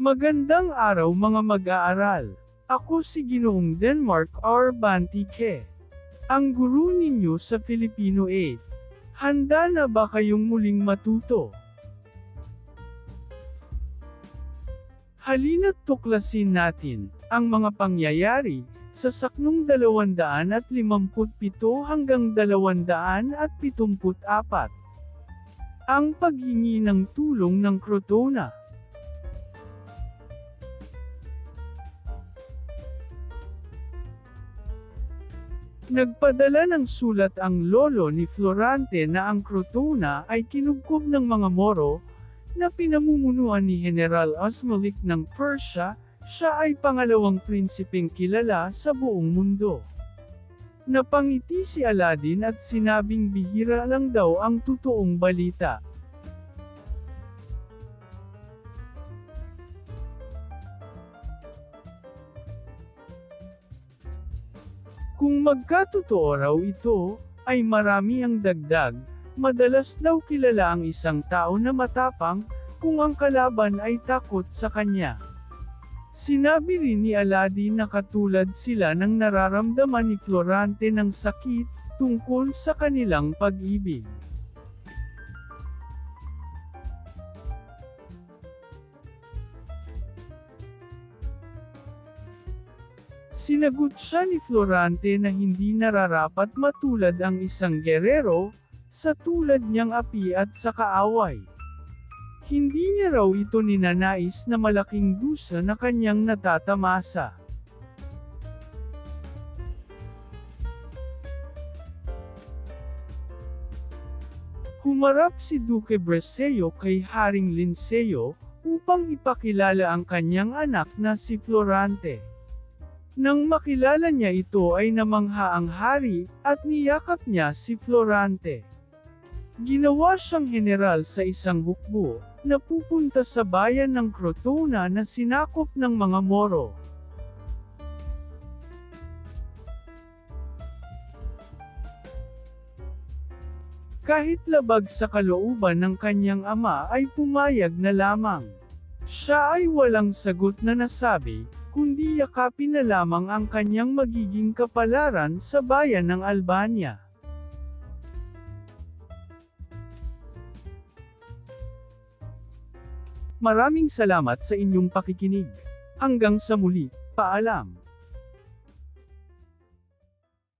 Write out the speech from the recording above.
Magandang araw mga mag-aaral. Ako si Ginoong Denmark R. Bantike. Ang guru ninyo sa Filipino 8. Handa na ba kayong muling matuto? Halina't tuklasin natin ang mga pangyayari sa saknong 257 hanggang 274. Ang paghingi ng tulong ng Crotona. Nagpadala ng sulat ang lolo ni Florante na ang Crotona ay kinubkob ng mga Moro, na pinamumunuan ni General Osmalik ng Persia, siya ay pangalawang prinsipeng kilala sa buong mundo. Napangiti si Aladdin at sinabing bihira lang daw ang totoong balita. Kung magkatotoo raw ito, ay marami ang dagdag, madalas daw kilala ang isang tao na matapang, kung ang kalaban ay takot sa kanya. Sinabi rin ni Aladdin na katulad sila ng nararamdaman ni Florante ng sakit, tungkol sa kanilang pag-ibig. Sinagot siya ni Florante na hindi nararapat matulad ang isang gerero, sa tulad niyang api at sa kaaway. Hindi niya raw ito ninanais na malaking dusa na kanyang natatamasa. Humarap si Duque Brescio kay Haring Linceo, upang ipakilala ang kanyang anak na si Florante. Nang makilala niya ito ay namangha ang hari, at niyakap niya si Florante. Ginawa siyang general sa isang hukbo, na pupunta sa bayan ng Crotona na sinakop ng mga Moro. Kahit labag sa kalooban ng kanyang ama ay pumayag na lamang. Siya ay walang sagot na nasabi, kundi yakapin na lamang ang kanyang magiging kapalaran sa bayan ng Albania. Maraming salamat sa inyong pakikinig. Hanggang sa muli, paalam.